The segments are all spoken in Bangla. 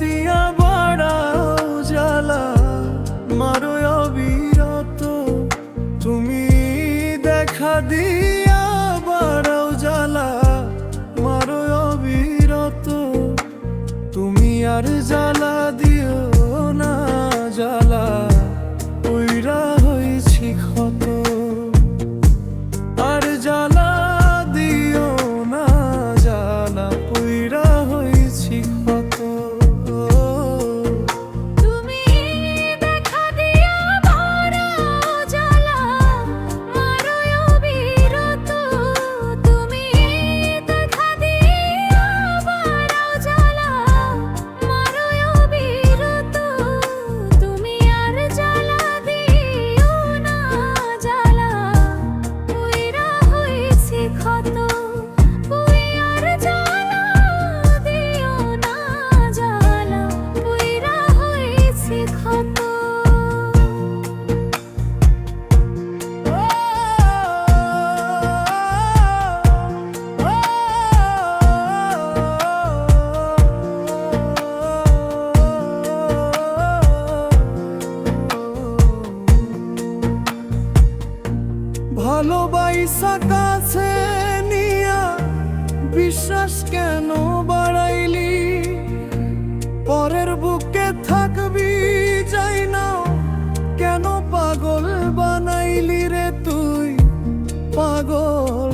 দিয়া বাড়াও জালা মারো অবিরত। তুমি দেখা দিয়া বাড়াও জালা মারো অবিরত। তুমি আর যা ভালোবাসা কাছে নিয়া বিশ্বাস কেন বাড়াইলি? পরের বুকে থাকবি, যাই না কেন পাগল বানাইলি রে তুই? পাগল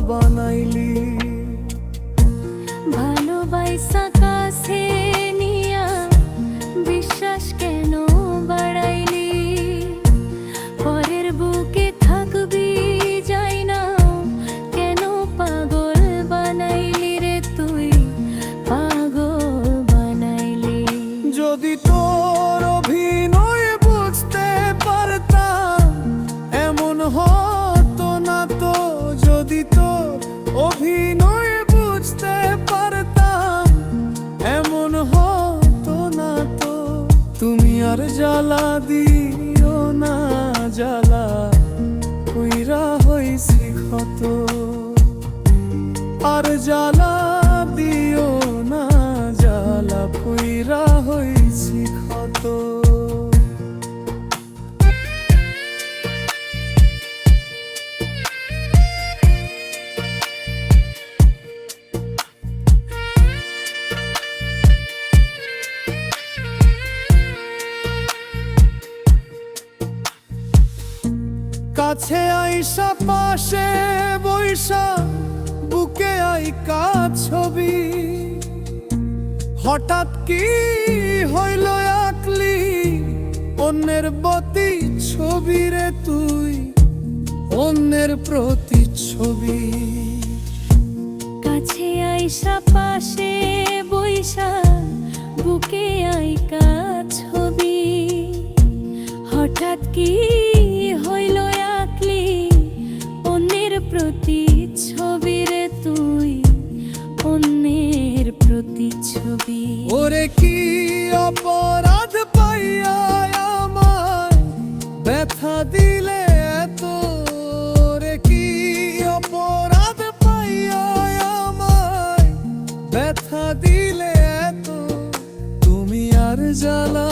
আর জ্বালা দিও না জ্বালা কুইরা হইছি কত আর জ্বালা কাছে আইসা পাশে বৈশা, বুকে আইকা ছবি। হঠাৎ কি হইল আকলি অন্যের বতি ছবি রে তুই, অন্যের প্রতি ছবি কাছে আইসা পাশে বইসা বুকে আইকা ছবি। হঠাৎ কি অন্যের প্রতি ছবি রে তুই অন্যের প্রতি ছবি। ওরে কি অপরাধ পাইয়া আমায় ব্যথা দিলে এত? ওরে কি অপরাধ পাইয়া আমায় ব্যথা দিলে এত? তুমি আর জ্বালা